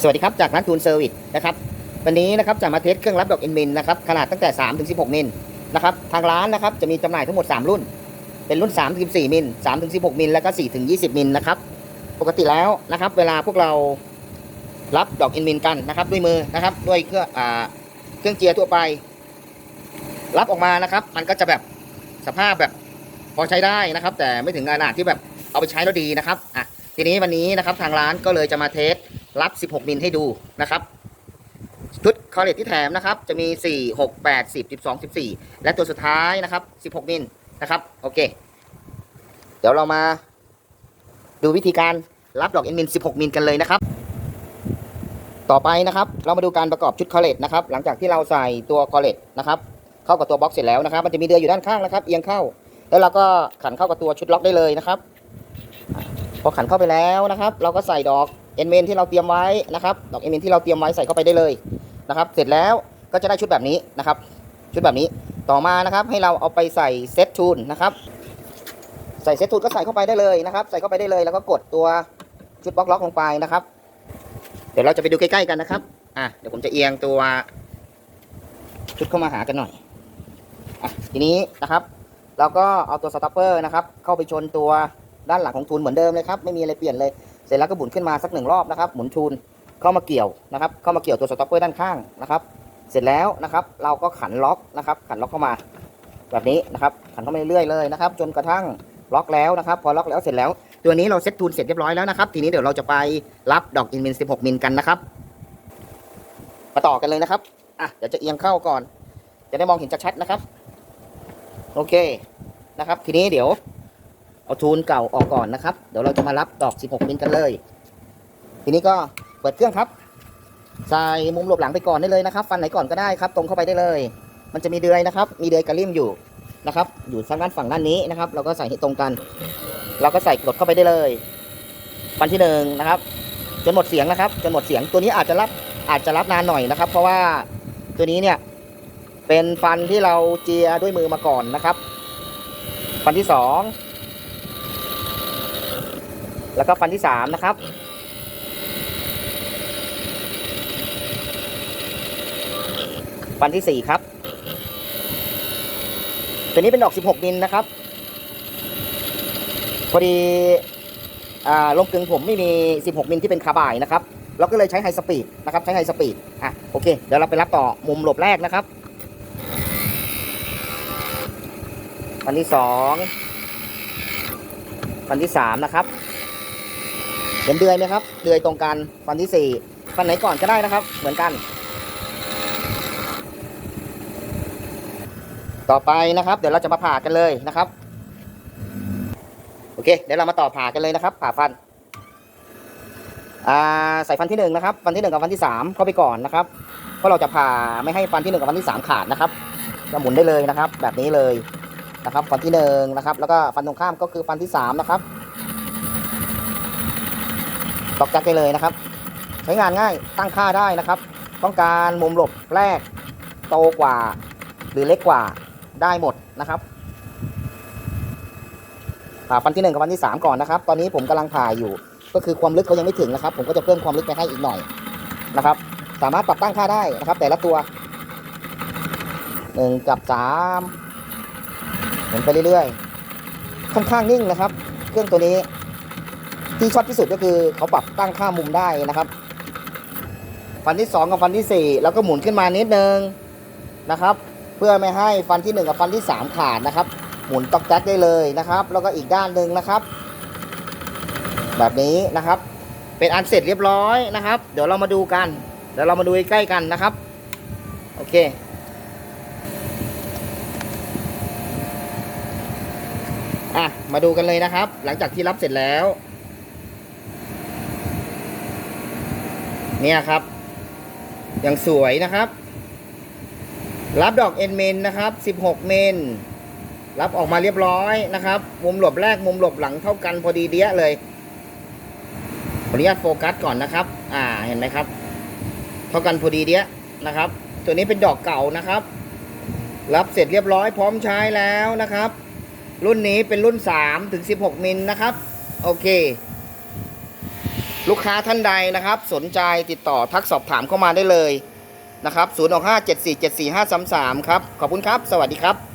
สวัสดีครับ จากร้านทูนเซอร์วิสนะครับวันนี้นะครับจะมาเทสเครื่องรับดอกเอ็นมินนะครับขนาดตั้งแต่ 3 ถึง 16 มิลนะครับทางร้านนะครับจะมีจำหน่ายทั้งหมด 3 รุ่น เป็นรุ่น 3 ถึง 4 มิล 3 ถึง 16 มิล แล้วก็4ถึง 20 มิลนะครับปกติแล้วนะครับเวลาพวกเรารับดอกเอ็นมินกันนะครับด้วยมือนะครับด้วยเครื่องเครื่องเจียร์ทั่วไป รับออกมานะครับ มันก็จะแบบสภาพแบบพอใช้ได้นะครับ แต่ไม่ถึงขนาดที่แบบเอาไปใช้แล้วดีนะครับอะทีนี้วันนี้นะครับทางร้านก็เลยจะมาเทส รับ 16 มิลให้ดูนะครับ ชุดคอเลตที่แถมนะครับ จะมี 4 6 8 10 12 14 และตัวสุดท้ายนะครับ 16 มิลนะครับ โอเค เดี๋ยวเรามาดูวิธีการรับดอกเอ็นมิล 16 มิลกันเลยนะครับ ต่อไปนะครับ เรามาดูการประกอบชุดคอเลตนะครับ หลังจากที่เราใส่ตัวคอเลตนะครับเข้ากับตัวบล็อกเสร็จแล้วนะครับ มันจะมีเดือยอยู่ด้านข้างนะครับ เอียงเข้า แล้วเราก็ขันเข้ากับตัวชุดล็อกได้เลยนะครับ พอขันเข้าไปแล้วนะครับ เราก็ใส่ดอก เอ็นเมนที่เราเตรียมไว้นะครับ ดอกเอ็นเมนที่เราเตรียมไว้ใส่เข้าไปได้เลยนะครับ เสร็จแล้วก็จะได้ชุดแบบนี้นะครับ ชุดแบบนี้ต่อมานะครับให้เราเอาไปใส่เซตทูนนะครับ ใส่เซตทูนก็ใส่เข้าไปได้เลยนะครับ ใส่เข้าไปได้เลยแล้วก็กดตัวชุดบล็อกล็อกลงไปนะครับ เดี๋ยวเราจะไปดูใกล้ๆกันนะครับอะเดี๋ยวผมจะเอียงตัวชุดเข้ามาหากันหน่อยอะทีนี้นะครับเราก็เอาตัวสต็อปเปอร์นะครับ เข้าไปชนตัวด้านหลังของทูนเหมือนเดิมเลยครับ ไม่มีอะไรเปลี่ยนเลย เสร็จแล้วก็หมุนขึ้นมาสักหนึ่งรอบนะครับ หมุนทูนเข้ามาเกี่ยวนะครับ เข้ามาเกี่ยวตัวสต็อปเปอร์ด้านข้างนะครับ เสร็จแล้วนะครับ เราก็ขันล็อกนะครับ ขันล็อกเข้ามา แบบนี้นะครับ ขันเข้ามาเรื่อยๆเลยนะครับ จนกระทั่งล็อกแล้วนะครับ พอล็อกแล้วเสร็จแล้ว ตัวนี้เราเซ็ตทูนเสร็จเรียบร้อยแล้วนะครับ ทีนี้เดี๋ยวเราจะไปรับดอกอินมิน 16 มิลกันนะครับ มาต่อกันเลยนะครับ อะ เดี๋ยวจะเอียงเข้าก่อน จะได้มองเห็นชัดๆนะครับ โอเค นะครับ ทีนี้เดี๋ยว เอาทูนเก่าออกก่อนนะครับ เดี๋ยวเราจะมารับดอก 16 มิลกันเลย ทีนี้ก็เปิดเครื่องครับใส่มุมหลบหลังไปก่อนได้เลยนะครับ ฟันไหนก่อนก็ได้ครับ ตรงเข้าไปได้เลย มันจะมีเดือยนะครับ มีเดือยกระลิ่มอยู่นะครับ อยู่ทางด้านฝั่งด้านนี้นะครับ เราก็ใส่ให้ตรงกัน เราก็ใส่กดเข้าไปได้เลยฟันที่หนึ่งนะครับจนหมดเสียงนะครับจนหมดเสียงตัวนี้อาจจะรับอาจจะรับนานหน่อยนะครับ เพราะว่าตัวนี้เนี่ยเป็นฟันที่เราเจียด้วยมือมาก่อนนะครับ ฟันที่สอง แล้วก็ฟันที่สามนะครับ ฟันที่สี่ครับ ตัวนี้เป็นดอก16มิลนะครับ พอดีอลงกึงผมไม่มี 16 มิลที่เป็นคาร์บายนะครับ เราก็เลยใช้ไฮสปีดนะครับ ใช้ไฮสปีด อะ โอเค เดี๋ยวเราไปรับต่อมุมหลบแรกนะครับฟันที่สองฟันที่สามนะครับ เห็นเดือยไหมครับ เดือยตรงกันฟันที่สี่ฟันไหนก่อนก็ได้นะครับ เหมือนกัน ต่อไปนะครับ เดี๋ยวเราจะมาผ่ากันเลยนะครับ โอเค เดี๋ยวเรามาต่อผ่ากันเลยนะครับ ผ่าฟันอ่าใส่ฟันที่หนึ่งนะครับ ฟันที่หนึ่งกับฟันที่สามเข้าไปก่อนนะครับ เพราะเราจะผ่าไม่ให้ฟันที่หนึ่งกับฟันที่สามขาดนะครับจะหมุนได้เลยนะครับ แบบนี้เลยนะครับ ฟันที่หนึ่งนะครับ แล้วก็ฟันตรงข้ามก็คือฟันที่สามนะครับ ตอกจักได้เลยนะครับ ใช้งานง่ายตั้งค่าได้นะครับ ต้องการมุมหลบแรกโตกว่า หรือเล็กกว่าได้หมดนะครับผ่าฟันที่หนึ่งกับฟันที่สามก่อนนะครับ ตอนนี้ผมกำลังผ่าอยู่ ก็คือความลึกเขายังไม่ถึงนะครับ ผมก็จะเพิ่มความลึกไปให้อีกหน่อยนะครับ สามารถปรับตั้งค่าได้นะครับ แต่ละตัวหนึ่งกับสามหมุนไปเรื่อยๆ ค่อนข้างนิ่งนะครับ เครื่องตัวนี้ ที่ชอบที่สุดก็คือเขาปรับตั้งค่ามุมได้นะครับ ฟันที่สองกับฟันที่สี่แล้วก็หมุนขึ้นมานิดนึงนะครับ เพื่อไม่ให้ฟันที่หนึ่งกับฟันที่สามขาดนะครับ หมุนตอกแจ๊กได้เลยนะครับ แล้วก็อีกด้านหนึ่งนะครับ แบบนี้นะครับ เป็นอันเสร็จเรียบร้อยนะครับ เดี๋ยวเรามาดูกันเดี๋ยวเรามาดูใกล้กันนะครับโอเคอะมาดูกันเลยนะครับ หลังจากที่รับเสร็จแล้ว เนี่ยครับยังสวยนะครับ รับดอกเอ็นเมนนะครับ 16 เมน รับออกมาเรียบร้อยนะครับ มุมหลบแรกมุมหลบหลังเท่ากันพอดีเดียเลยขออนุญาตโฟกัสก่อนนะครับ อ่า เห็นไหมครับ เท่ากันพอดีเดียนะครับ ตัวนี้เป็นดอกเก่านะครับ รับเสร็จเรียบร้อยพร้อมใช้แล้วนะครับ รุ่นนี้เป็นรุ่น3ถึง16มิลนะครับ โอเค ลูกค้าท่านใดนะครับ สนใจติดต่อทักสอบถามเข้ามาได้เลยนะครับ0 6 5 7 4 7 4 5 3 3 ครับ ขอบคุณครับ สวัสดีครับ